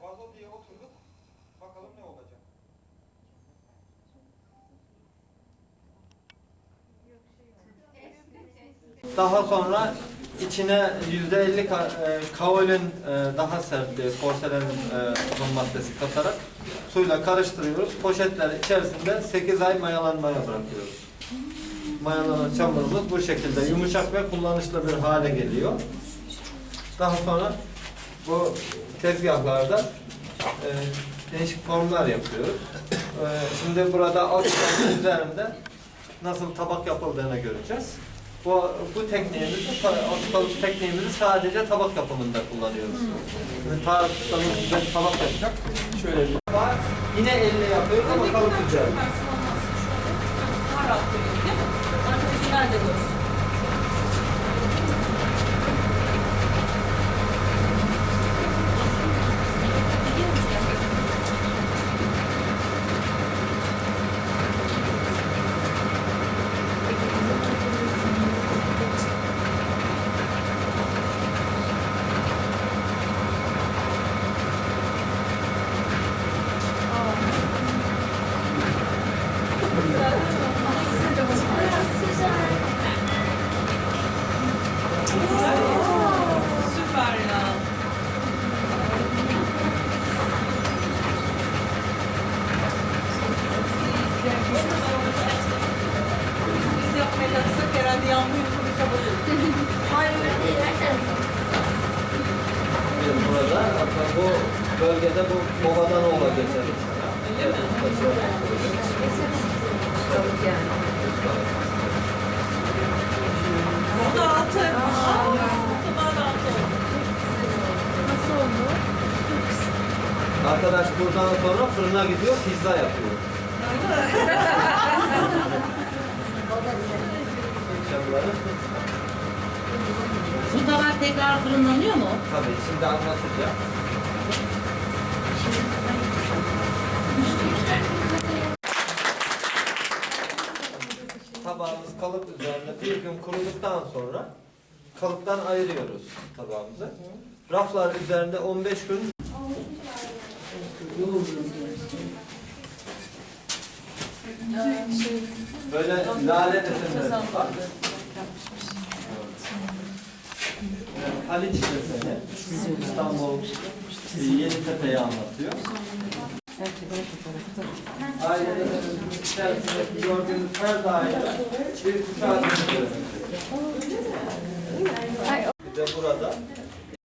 Vazo diye oturduk. Bakalım ne olacak. Daha sonra içine yüzde elli kaolin e, daha sert bir porselen e, uzun maddesi katarak suyla karıştırıyoruz. Poşetler içerisinde 8 ay mayalanmaya bırakıyoruz. Mayalanan çamurumuz bu şekilde yumuşak ve kullanışlı bir hale geliyor. Daha sonra bu tezgahlarda e, değişik formlar yapıyoruz. E, şimdi burada alt tabak üzerinde nasıl tabak yapıldığını göreceğiz. Bu, bu tekniğimizi, alt tekniğimizi sadece tabak yapımında kullanıyoruz. Şimdi bize tabak yapacak. Şöyle bir. Yine elle yapıyoruz ama kalıp Süper ya. Biz yapmaya kalksak herhalde yanmıyor gibi kapatır. Bizim burada hatta bu bölgede bu babadan oğula geçer. Öyle mi? O Arkadaş buradan sonra fırına gidiyor, pizza yapıyor. Akşamları. Bu tabak tekrar fırınlanıyor mu? Tabii şimdi anlatacağım. Tabağımız kalıp üzerinde bir gün kuruduktan sonra kalıptan ayırıyoruz tabağımızı. Raflar üzerinde 15 gün böyle lale desenleri var. Haliç deseni, İstanbul Yeditepe'yi anlatıyor. Ailemizin içerisindeki gördüğünüz her daire bir kuşağı dönüştürüyor. Bir de burada